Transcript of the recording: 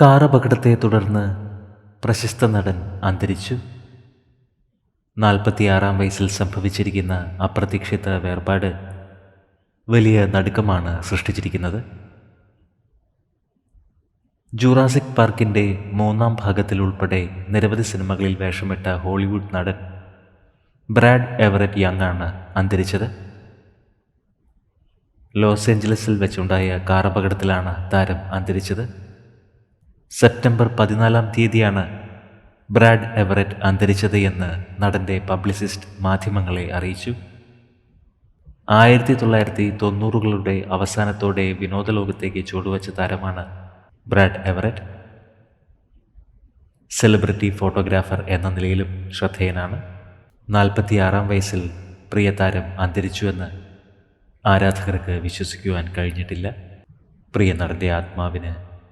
Car അപകടത്തെ തുടർന്ന് പ്രശസ്ത നടൻ അന്തരിച്ചു. നാൽപ്പത്തിയാറാം വയസ്സിൽ സംഭവിച്ചിരിക്കുന്ന അപ്രതീക്ഷിത വേർപാട് വലിയ നടുക്കമാണ് സൃഷ്ടിച്ചിരിക്കുന്നത്. ജൂറാസിക് പാർക്കിന്റെ മൂന്നാം ഭാഗത്തിൽ ഉൾപ്പെടെ നിരവധി സിനിമകളിൽ വേഷമിട്ട ഹോളിവുഡ് നടൻ ബ്രാഡ് എവററ്റ് യങ് ആണ് അന്തരിച്ചത്. ലോസ് ഏഞ്ചലസിൽ വെച്ചുണ്ടായ കാർ അപകടത്തിലാണ് താരം അന്തരിച്ചത്. സെപ്റ്റംബർ പതിനാലാം തീയതിയാണ് ബ്രാഡ് എവററ്റ് അന്തരിച്ചത് എന്ന് നടന്റെ പബ്ലിസിസ്റ്റ് മാധ്യമങ്ങളെ അറിയിച്ചു. ആയിരത്തി തൊള്ളായിരത്തി തൊണ്ണൂറുകളുടെ അവസാനത്തോടെ വിനോദലോകത്തേക്ക് ചുവടുവച്ച താരമാണ് ബ്രാഡ് എവററ്റ്. സെലിബ്രിറ്റി ഫോട്ടോഗ്രാഫർ എന്ന നിലയിലും ശ്രദ്ധേയനാണ്. നാൽപ്പത്തിയാറാം വയസ്സിൽ പ്രിയ താരം അന്തരിച്ചുവെന്ന് ആരാധകർക്ക് വിശ്വസിക്കുവാൻ കഴിഞ്ഞിട്ടില്ല. പ്രിയ നടന്റെ ആത്മാവിന്